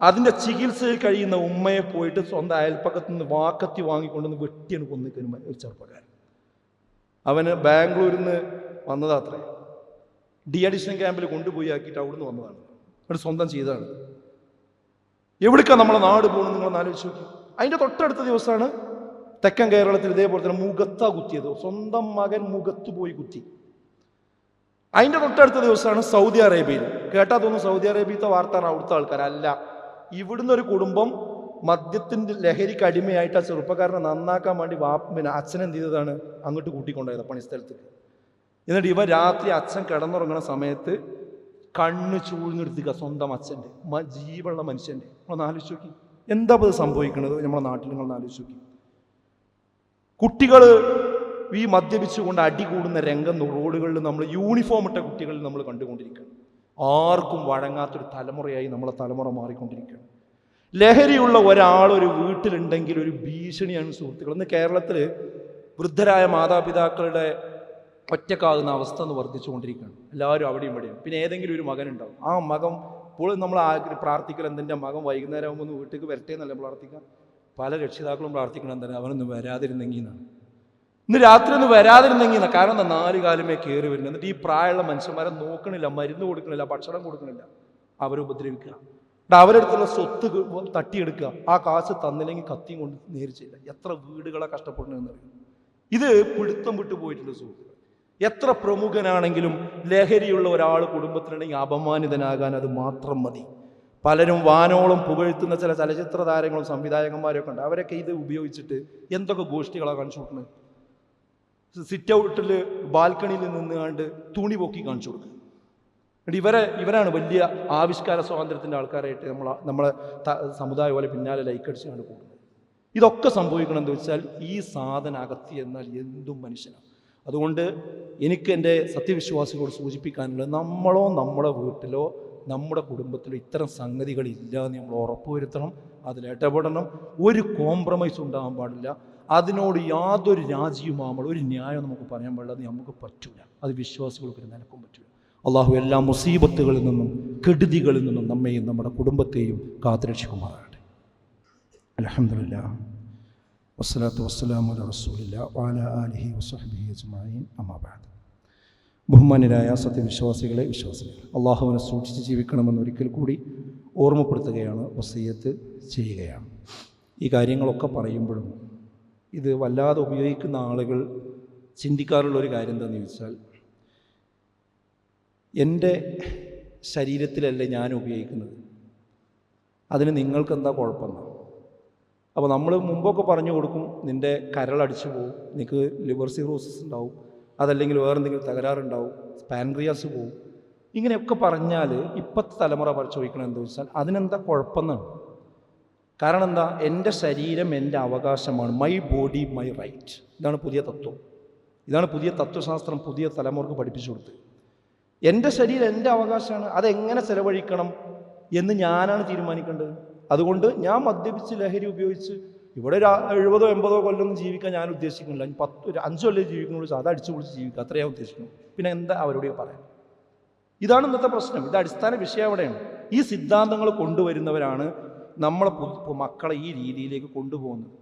അതിന്റെ ചികിത്സയിൽ കഴിയുന്ന ഉമ്മയെ പോയിട്ട് സ്വന്തം അയൽപ്പക്കത്ത് നിന്ന് വാക്കത്തി വാങ്ങിക്കൊണ്ടുവന്ന് വെട്ടിയാണ് കൊന്നിക്കുന്ന ഒരു ചെറുപ്പക്കാരൻ. അവന് ബാംഗ്ലൂരിൽ നിന്ന് വന്നതാത്രേ ഡി അഡിഷൻ ക്യാമ്പിൽ കൊണ്ടുപോയി ആക്കിയിട്ട് അവിടുന്ന് വന്നതാണ്. ഒരു സ്വന്തം ചെയ്തതാണ്. എവിടേക്കാണ് നമ്മളെ നാട് പോകുന്നത് നിങ്ങൾ ആലോചിച്ചു അതിന്റെ തൊട്ടടുത്ത ദിവസമാണ് തെക്കൻ കേരളത്തിൽ ഇതേപോലെ തന്നെ മുഖത്താ കുത്തിയത്. സ്വന്തം മകൻ മുഖത്ത് പോയി കുത്തി. അതിന്റെ തൊട്ടടുത്ത ദിവസമാണ് സൗദി അറേബ്യയിൽ. കേട്ടാ തോന്നുന്നു സൗദി അറേബ്യത്തെ വാർത്തയാണ് അവിടുത്തെ ആൾക്കാരല്ല ഇവിടുന്ന് ഒരു കുടുംബം മദ്യത്തിന്റെ ലഹരിക്ക് അടിമയായിട്ട് ആ ചെറുപ്പക്കാരനെ നന്നാക്കാൻ വേണ്ടി വാ പിന്നെ അച്ഛൻ എന്ത് ചെയ്തതാണ്? അങ്ങോട്ട് കൂട്ടിക്കൊണ്ടുപോയത് പണിസ്ഥലത്തേക്ക്. എന്നിട്ട് ഇവ രാത്രി അച്ഛൻ കിടന്നുറങ്ങുന്ന സമയത്ത് കണ്ണ് ചൂഴ്ന്നെടുത്തുക സ്വന്തം അച്ഛന്റെ ജീവുള്ള മനുഷ്യന്റെ. നമ്മളൊന്ന് ആലോചിച്ച് നോക്കി. എന്താ ഇത് സംഭവിക്കുന്നത് നമ്മുടെ നാട്ടിൽ നിങ്ങളൊന്ന് ആലോചിച്ച് നോക്കി. കുട്ടികൾ ഈ മദ്യപിച്ചുകൊണ്ട് അടി കൂടുന്ന രംഗം റോഡുകളിൽ നമ്മൾ യൂണിഫോം ഇട്ട കുട്ടികളിൽ നമ്മൾ കണ്ടുകൊണ്ടിരിക്കുകയാണ്. ആർക്കും വഴങ്ങാത്തൊരു തലമുറയായി നമ്മളെ തലമുറ മാറിക്കൊണ്ടിരിക്കുകയാണ്. ലഹരിയുള്ള ഒരാൾ ഒരു വീട്ടിലുണ്ടെങ്കിൽ ഒരു ഭീഷണിയാണ് സുഹൃത്തുക്കൾ. ഇന്ന് കേരളത്തിൽ വൃദ്ധരായ മാതാപിതാക്കളുടെ ഒറ്റക്കാകുന്ന അവസ്ഥ എന്ന് വർദ്ധിച്ചുകൊണ്ടിരിക്കുകയാണ്. എല്ലാവരും അവിടെയും ഇവിടെയും. പിന്നെ ഏതെങ്കിലും ഒരു മകൻ ഉണ്ടാവും. ആ മകൻ ഇപ്പോൾ നമ്മൾ പ്രാർത്ഥിക്കണം എന്തിന്റെ? മകൻ വൈകുന്നേരം ആകുമ്പോൾ ഒന്ന് വീട്ടിലേക്ക് വരട്ടെ എന്നല്ല പ്രാർത്ഥിക്കാം പല രക്ഷിതാക്കളും പ്രാർത്ഥിക്കണം എന്താണ് അവനൊന്ന് വരാതിരുന്നെങ്കിൽ എന്നാണ്. ഇന്ന് രാത്രി ഒന്ന് വരാതിരുന്നെങ്കിൽ എന്നാണ്. കാരണം എന്താ? നാല് കാലമേ കയറി വരുന്നത് എന്നിട്ട് ഈ പ്രായമുള്ള മനുഷ്യന്മാരെ നോക്കണില്ല മരുന്ന് കൊടുക്കണില്ല ഭക്ഷണം കൊടുക്കണില്ല. അവരെ ഉപദ്രവിക്കുക. അവരെടുത്തുള്ള സ്വത്ത് തട്ടിയെടുക്കുക. ആ കാശ് തന്നില്ലെങ്കിൽ കത്തിയും കൊണ്ട് നേരിച്ചില്ല. എത്ര വീടുകളെ കഷ്ടപ്പെടുന്നതെന്നറിയും ഇത് പിടുത്തം വിട്ടു പോയിട്ടുള്ള സുഹൃത്തുക്കൾ എത്ര പ്രമുഖനാണെങ്കിലും ലഹരിയുള്ള ഒരാൾ കുടുംബത്തിലുണ്ടെങ്കിൽ അപമാനിതനാകാൻ അത് മാത്രം മതി. പലരും വാനോളം പുകഴ്ത്തുന്ന ചില ചലച്ചിത്ര താരങ്ങളും സംവിധായകന്മാരൊക്കെ ഉണ്ട്. അവരൊക്കെ ഇത് ഉപയോഗിച്ചിട്ട് എന്തൊക്കെ ഗോഷ്ഠികളാണ് കാണിച്ചു കൊടുക്കുന്നത് സിറ്റ് ഔട്ടിൽ ബാൽക്കണിയിൽ നിന്നുകൊണ്ട് തുണി പൊക്കി കാണിച്ചു കൊടുക്കുക എന്നിട്ട് ഇവരെ ഇവരാണ് വലിയ ആവിഷ്കാര സ്വാതന്ത്ര്യത്തിന്റെ ആൾക്കാരായിട്ട് നമ്മൾ നമ്മളെ സമുദായം പോലെ പിന്നാലെ ലൈക്ക് അടിച്ച് പോകുന്നത്. ഇതൊക്കെ സംഭവിക്കണമെന്ന് വെച്ചാൽ ഈ സാധനം അകത്തി എന്നാൽ എന്തും മനുഷ്യനാണ് അതുകൊണ്ട് എനിക്ക് എന്റെ സത്യവിശ്വാസികളോട് സൂചിപ്പിക്കാനുള്ളത് നമ്മളോ നമ്മുടെ വീട്ടിലോ നമ്മുടെ കുടുംബത്തിലോ ഇത്തരം സംഗതികളില്ല എന്ന് നമ്മൾ ഉറപ്പുവരുത്തണം അതിൽ ഇടപെടണം. ഒരു കോംപ്രമൈസ് ഉണ്ടാകാൻ പാടില്ല. അതിനോട് യാതൊരു രാജിയുമാകുമ്പോൾ ഒരു ന്യായം നമുക്ക് പറയാൻ പാടില്ല. നമുക്ക് പറ്റൂല. അത് വിശ്വാസികൾക്ക് ഒരു നിലക്കും പറ്റൂല. അള്ളാഹു എല്ലാ മുസീബത്തുകളിൽ നിന്നും കെടുതികളിൽ നിന്നും നമ്മെയും നമ്മുടെ കുടുംബത്തെയും കാത്തുരക്ഷിക്കുമാറാകട്ടെ. അലഹമില്ല വസ്സലാത്തു വസ്സലാമു റസൂലില്ല വാല ആലിഹി വസ്ഹബിഹി അജ്മായിൻ അമ്മാബാദ് ബഹുമാന്യരായ സത്യവിശ്വാസികളെ വിശ്വാസികൾ അള്ളാഹുവിനെ സൂക്ഷിച്ച് ജീവിക്കണമെന്ന് ഒരിക്കൽ കൂടി ഓർമ്മപ്പെടുത്തുകയാണ് വസീയത്ത് ചെയ്യുകയാണ്. ഈ കാര്യങ്ങളൊക്കെ പറയുമ്പോഴും ഇത് വല്ലാതെ ഉപയോഗിക്കുന്ന ആളുകൾ ചിന്തിക്കാറുള്ള ഒരു കാര്യം എന്താണെന്ന് ചോദിച്ചാൽ എന്റെ ശരീരത്തിലല്ലേ ഞാൻ ഉപയോഗിക്കുന്നത്? അതിന് നിങ്ങൾക്കെന്താ കുഴപ്പമെന്നാണ് അപ്പോൾ നമ്മൾ മുമ്പൊക്കെ പറഞ്ഞു കൊടുക്കും നിന്റെ കരളടിച്ചു പോകും നിനക്ക് ലിവർ സിറോസിസ് ഉണ്ടാവും അതല്ലെങ്കിൽ വേറെ എന്തെങ്കിലും തകരാറുണ്ടാവും പാൻക്രിയാസ് പോവും. ഇങ്ങനെയൊക്കെ പറഞ്ഞാൽ ഇപ്പോഴത്തെ തലമുറ ചോദിക്കണം എന്താ വെച്ചാൽ അതിനെന്താ കുഴപ്പമെന്നാണ്. കാരണം എന്താ? എന്റെ ശരീരം എന്റെ അവകാശമാണ്. മൈ ബോഡി മൈ റൈറ്റ് ഇതാണ് പുതിയ തത്വം. ഇതാണ് പുതിയ തത്വശാസ്ത്രം പുതിയ തലമുറയ്ക്ക് പഠിപ്പിച്ചു കൊടുത്തത്. എന്റെ ശരീരം എന്റെ അവകാശമാണ്. അതെങ്ങനെ ചെലവഴിക്കണം എന്ന് ഞാനാണ് തീരുമാനിക്കേണ്ടത്? അതുകൊണ്ട് ഞാൻ മദ്യപിച്ച് ലഹരി ഉപയോഗിച്ച് ഇവിടെ ഒരു എഴുപതോ എൺപതോ കൊല്ലം ജീവിക്കാൻ ഞാൻ ഉദ്ദേശിക്കുന്നില്ല. പത്ത് ഒരു അഞ്ച് കൊല്ലം ജീവിക്കുന്നുള്ളൂ സാധാ അടിച്ചു പൊളിച്ച് ജീവിക്കുക. അത്രേ ഞാൻ ഉദ്ദേശിക്കുന്നു പിന്നെ എന്താ അവരോട് പറയാം? ഇതാണ് ഇന്നത്തെ പ്രശ്നം. ഇത് അടിസ്ഥാന വിഷയം അവിടെയാണ്. ഈ സിദ്ധാന്തങ്ങൾ കൊണ്ടുവരുന്നവരാണ് നമ്മളെ മക്കളെ ഈ രീതിയിലേക്ക് കൊണ്ടുപോകുന്നത്.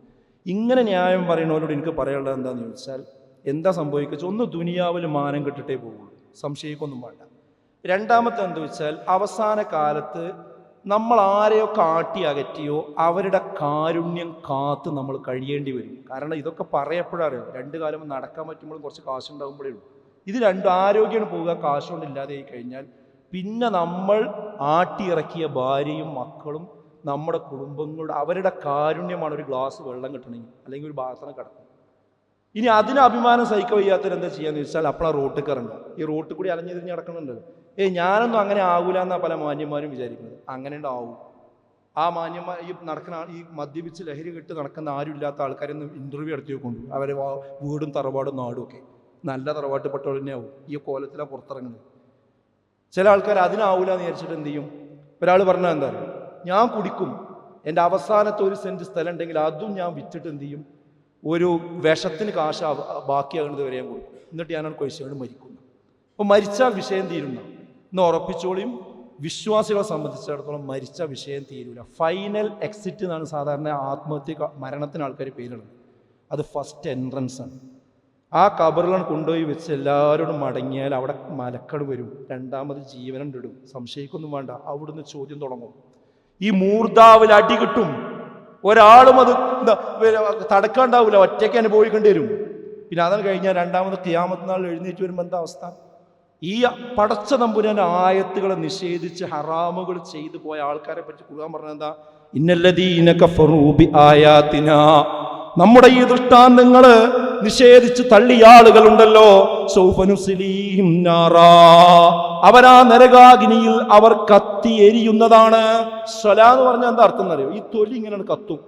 ഇങ്ങനെ ന്യായം പറയുന്നവരോട് എനിക്ക് പറയാനുള്ളത് എന്താണെന്ന് ചോദിച്ചാൽ എന്താ സംഭവിക്കുക ഒന്ന് ദുനിയാവിൽ മാനം കെട്ടിട്ടേ പോകുള്ളൂ സംശയിക്കൊന്നും വേണ്ട. രണ്ടാമത്തെ എന്താ വെച്ചാൽ അവസാന കാലത്ത് നമ്മൾ ആരെയൊക്കെ ആട്ടി അകറ്റിയോ അവരുടെ കാരുണ്യം കാത്ത് നമ്മൾ കഴിയേണ്ടി വരും. കാരണം ഇതൊക്കെ പറയപ്പോഴറിയാം രണ്ടു കാലം നടക്കാൻ പറ്റുമ്പോഴും കുറച്ച് കാശുണ്ടാകുമ്പോഴേ ഉള്ളൂ. ഇത് രണ്ടും ആരോഗ്യമാണ് പോവുക. കാശുകൊണ്ട് ഇല്ലാതെ ആയി കഴിഞ്ഞാൽ പിന്നെ നമ്മൾ ആട്ടിയിറക്കിയ ഭാര്യയും മക്കളും നമ്മുടെ കുടുംബങ്ങളുടെ അവരുടെ കാരുണ്യമാണ് ഒരു ഗ്ലാസ് വെള്ളം കിട്ടണമെങ്കിൽ അല്ലെങ്കിൽ ഒരു ബാത്റൂം കിടക്കും. ഇനി അതിന് അഭിമാനം എന്താ ചെയ്യാന്ന് വെച്ചാൽ അപ്പോഴാ റോട്ടിൽ കറങ്ങുക ഈ റോട്ടിൽ കൂടി അലഞ്ഞു തിരിഞ്ഞ് ഏയ് ഞാനൊന്നും അങ്ങനെ ആവൂല എന്നാ പല മാന്യന്മാരും വിചാരിക്കുന്നത്. അങ്ങനെ ഉണ്ടാവും ആ മാന്യന്മാർ ഈ നടക്കുന്ന ഈ മദ്യപിച്ച് ലഹരി കെട്ട് നടക്കുന്ന ആരും ഇല്ലാത്ത ആൾക്കാരൊന്നും ഇന്റർവ്യൂ നടത്തി കൊണ്ടു അവരെ വീടും തറവാടും നാടും ഒക്കെ. നല്ല തറവാട്ടിൽപ്പെട്ടവർ തന്നെയാവും. ഈ കോലത്തിലാണ് പുറത്തിറങ്ങുന്നത്. ചില ആൾക്കാർ അതിനാവൂല എന്ന് വിചാരിച്ചിട്ട് എന്ത് ചെയ്യും? ഒരാൾ പറഞ്ഞാൽ എന്താ? ഞാൻ കുടിക്കും. എന്റെ അവസാനത്തെ ഒരു സെന്റ് സ്ഥലം ഉണ്ടെങ്കിൽ അതും ഞാൻ വിറ്റിട്ട് എന്ത് ചെയ്യും? ഒരു വിഷത്തിന് കാശ് ബാക്കിയാകുന്നത് വരെ കൊടുക്കും. എന്നിട്ട് ഞാൻ കഴിച്ചുകൊണ്ട് മരിക്കുന്നു അപ്പോൾ മരിച്ചാൽ വിഷയം തീരുന്ന. എന്ന് ഉറപ്പിച്ചോളിയും വിശ്വാസികളെ സംബന്ധിച്ചിടത്തോളം മരിച്ച വിഷയം തീരൂല. ഫൈനൽ എക്സിറ്റ് എന്നാണ് സാധാരണ ആത്മഹത്യ മരണത്തിന് ആൾക്കാർ പേരിടുന്നത്. അത് ഫസ്റ്റ് എൻട്രൻസ് ആണ്. ആ കബറിലാണ് കൊണ്ടുപോയി വെച്ച് എല്ലാവരോടും മടങ്ങിയാൽ അവിടെ മലക്കട് വരും. രണ്ടാമത് ജീവനുണ്ട് ഇടും. സംശയിക്കൊന്നും വേണ്ട. അവിടുന്ന് ചോദ്യം തുടങ്ങും. ഈ മൂർധാവിൽ അടി കിട്ടും. ഒരാളും അത് തടക്കാണ്ടാവില്ല ഒറ്റയ്ക്ക് അനുഭവിക്കേണ്ടി വരും. പിന്നെ അതാണ് കഴിഞ്ഞാൽ രണ്ടാമത് ക്യാമത്തനാൾ എഴുന്നേറ്റ് വരുമ്പോൾ എന്താ അവസ്ഥ? ഈ പടച്ച തമ്പുരാന്റെ ആയത്തുകളെ നിഷേധിച്ച് ഹറാമുകൾ ചെയ്തു പോയ ആൾക്കാരെ പറ്റി കുറുകാൻ പറഞ്ഞത് എന്താ? ഇന്നല്ലദീന കഫറൂബി ആയാത്തിനാ നമ്മുടെ ഈ ദൃഷ്ടാന്തങ്ങൾ നിഷേധിച്ച് തള്ളിയ ആളുകളുണ്ടല്ലോ. അവരാ നരകാഗ്നിയിൽ അവർ കത്തി എരിയുന്നതാണ്. സ്വല എന്ന് പറഞ്ഞാൽ എന്താ അർത്ഥം എന്നറിയോ? ഈ തൊലി ഇങ്ങനെയാണ് കത്തും.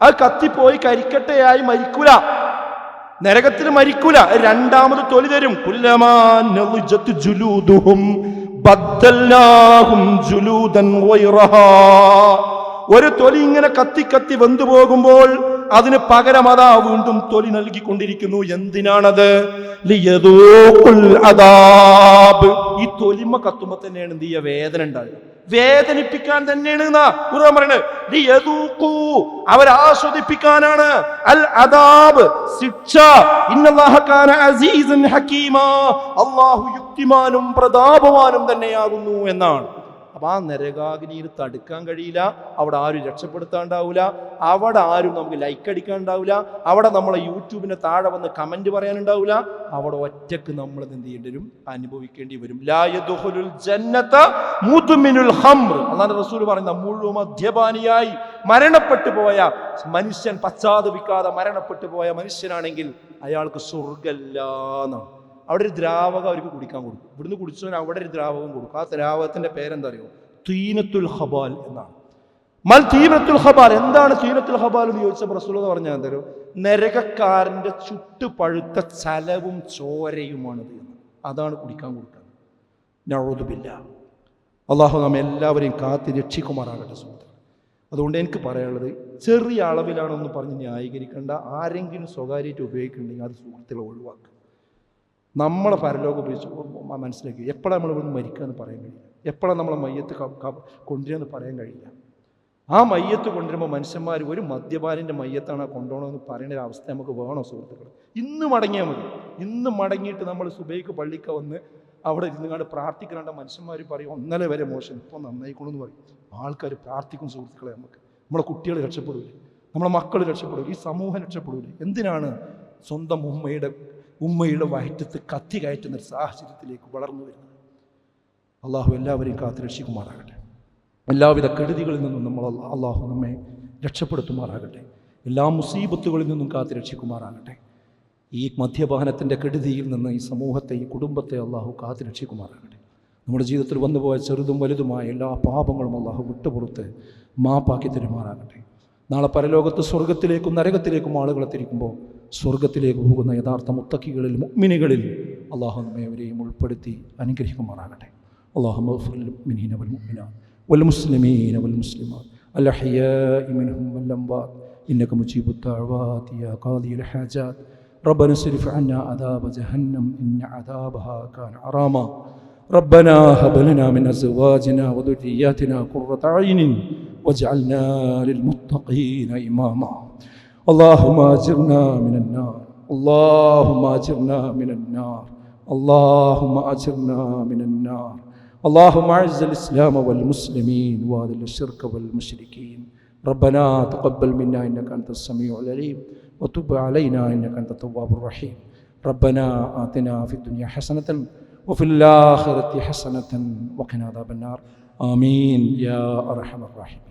അത് കത്തിപ്പോയി കരിക്കട്ടയായി മരിക്കൂല. നരകത്തിൽ മരിക്കൂല. രണ്ടാമത് തൊലി തരും. ഒരു തൊലി ഇങ്ങനെ കത്തി കത്തി വെന്തു പോകുമ്പോൾ അതിന് പകരം അതാ വീണ്ടും തൊലി നൽകിക്കൊണ്ടിരിക്കുന്നു. എന്തിനാണത്. ഈ തൊലിമ കത്തുമ്പോ തന്നെയാണ് എന്ത് ചെയ്യുക? വേദന ഉണ്ടാകുക വേദനിപ്പിക്കാൻ തന്നെയാണ് ഖുർആൻ പറയുന്നത് അവരാസ്വദിപ്പിക്കാനാണ് അൽ അദാബ് ശിക്ഷ. അസീസൻ അള്ളാഹു യുക്തിമാനും പ്രതാപവാനും തന്നെയാകുന്നു എന്നാണ്. അപ്പൊ ആ നരകാഗ്നിയിൽ തടുക്കാൻ കഴിയില്ല. അവിടെ ആരും രക്ഷപ്പെടുത്താണ്ടാവില്ല അവിടെ ആരും നമുക്ക് ലൈക്ക് അടിക്കാൻ ഉണ്ടാവില്ല അവിടെ നമ്മളെ യൂട്യൂബിന്റെ താഴെ വന്ന് കമന്റ് പറയാനുണ്ടാവില്ല അവിടെ ഒറ്റയ്ക്ക് നമ്മൾ എന്ത് ചെയ്യേണ്ടി വരും? അനുഭവിക്കേണ്ടി വരും. അല്ലാഹു റസൂൽ പറയുന്ന മുഴുവൻ മദ്യപാനിയായി മരണപ്പെട്ടു പോയ മനുഷ്യൻ പശ്ചാത്തപിക്കാതെ മരണപ്പെട്ടു പോയ മനുഷ്യനാണെങ്കിൽ അയാൾക്ക് സ്വർഗല്ല എന്നാണ് അവിടെ ഒരു ദ്രാവകം അവർക്ക് കുടിക്കാൻ കൊടുക്കും. ഇവിടുന്ന് കുടിച്ചവൻ അവിടെ ഒരു ദ്രാവകം കൊടുക്കും. ആ ദ്രാവകത്തിന്റെ പേരെന്താ അറിയോ തീനത്തുൽ ഹബാൽ എന്നാണ്. മൽ തീനത്തുൽ ഹബാൽ എന്താണ് തീനത്തുൽ ഹബാൽ എന്ന് ചോദിച്ച പ്രസുലത പറഞ്ഞാൽ എന്തോ നരകക്കാരന്റെ ചുട്ടു പഴുത്ത ചലവും ചോരയുമാണത് അതാണ് കുടിക്കാൻ കൊടുക്കുന്നത്. നഴുതുമില്ല അള്ളാഹു നാം എല്ലാവരെയും കാത്തി രക്ഷിക്കുമാറാകട്ടെ സുഹൃത്ത് അതുകൊണ്ട് എനിക്ക് പറയാനുള്ളത് ചെറിയ അളവിലാണെന്ന് പറഞ്ഞ് ന്യായീകരിക്കേണ്ട. ആരെങ്കിലും സ്വകാര്യമായിട്ട് ഉപയോഗിക്കുന്നുണ്ടെങ്കിൽ അത് സുഹൃത്തുക്കളെ ഒഴിവാക്കുക. നമ്മളെ പരലോകം ഉപയോഗിച്ച് മനസ്സിലാക്കി എപ്പോഴാണ് നമ്മൾ ഇവിടുന്ന് മരിക്കുക എന്ന് പറയാൻ കഴിയില്ല. എപ്പോഴാണ് നമ്മളെ മയ്യത്ത് കൊണ്ടുവരികയെന്ന് പറയാൻ കഴിയില്ല. ആ മയ്യത്ത് കൊണ്ടുവരുമ്പോൾ മനുഷ്യന്മാർ ഒരു മദ്യപാനിന്റെ മയ്യത്താണ് ആ കൊണ്ടുപോകണമെന്ന് പറയുന്ന ഒരു അവസ്ഥ നമുക്ക് വേണോ സുഹൃത്തുക്കൾ ഇന്ന് മടങ്ങിയാൽ മതി. ഇന്ന് മടങ്ങിയിട്ട് നമ്മൾ സുബൈക്ക് പള്ളിക്ക് വന്ന് അവിടെ ഇരുന്ന് കണ്ട് പ്രാർത്ഥിക്കുന്നുണ്ട് മനുഷ്യന്മാർ പറയും ഒന്നലെ വരെ മോശം ഇപ്പോൾ നന്നായിക്കോളൂ പറയും. ആൾക്കാർ പ്രാർത്ഥിക്കും സുഹൃത്തുക്കളെ നമുക്ക്. നമ്മളെ കുട്ടികൾ രക്ഷപ്പെടില്ല നമ്മളെ മക്കൾ രക്ഷപ്പെടില്ല ഈ സമൂഹം രക്ഷപ്പെടില്ല എന്തിനാണ് സ്വന്തം ഉമ്മയുടെ ഉമ്മയുടെ വയറ്റത്ത് കത്തി കയറ്റുന്ന ഒരു സാഹചര്യത്തിലേക്ക് വളർന്നു വരുന്നത്. അള്ളാഹു എല്ലാവരെയും കാത്തു രക്ഷിക്കുമാറാകട്ടെ. എല്ലാവിധ കെടുതികളിൽ നിന്നും നമ്മൾ അള്ളാഹു നമ്മെ രക്ഷപ്പെടുത്തുമാറാകട്ടെ. എല്ലാ മുസീബത്തുകളിൽ നിന്നും കാത്തു രക്ഷിക്കുമാറാകട്ടെ. ഈ മദ്യപാനത്തിന്റെ കെടുതിയിൽ നിന്ന് ഈ സമൂഹത്തെ ഈ കുടുംബത്തെ അള്ളാഹു കാത്തു രക്ഷിക്കുമാറാകട്ടെ. നമ്മുടെ ജീവിതത്തിൽ വന്നുപോയ ചെറുതും വലുതുമായ എല്ലാ പാപങ്ങളും അള്ളാഹു വിട്ടുപുറത്ത് മാപ്പാക്കി തരുമാറാകട്ടെ. നാളെ പരലോകത്ത് സ്വർഗത്തിലേക്കും നരകത്തിലേക്കും ആളുകളെ തിരിക്കുമ്പോൾ സ്വർഗത്തിലേക്ക് പോകുന്ന യഥാർത്ഥ മുത്തക്കികളിൽ മുഗ്മിനികളിൽ അള്ളാഹു നമ്മെ അവരെയും ഉൾപ്പെടുത്തി അനുഗ്രഹിക്കുമാറാകട്ടെ اللهم اغفر للمؤمنين والمؤمنات والمسلمين والمسلمات الأحياء منهم والأموات إنك مجيب الدعوات يا قاضي الحاجات ربنا اصرف عنا عذاب جهنم إن عذابها كان عراما ربنا هب لنا من أزواجنا وذرياتنا قرة أعين واجعلنا للمتقين إماما اللهم أجرنا من النار اللهم أجرنا من النار اللهم أجرنا من النار اللهم أعز الإسلام والمسلمين وأذل الشرك والمشركين ربنا تقبل منا إنك أنت السميع العليم وتب علينا إنك أنت التواب الرحيم ربنا آتنا في الدنيا حسنة وفي الآخرة حسنة وقنا عذاب النار آمين يا أرحم الراحمين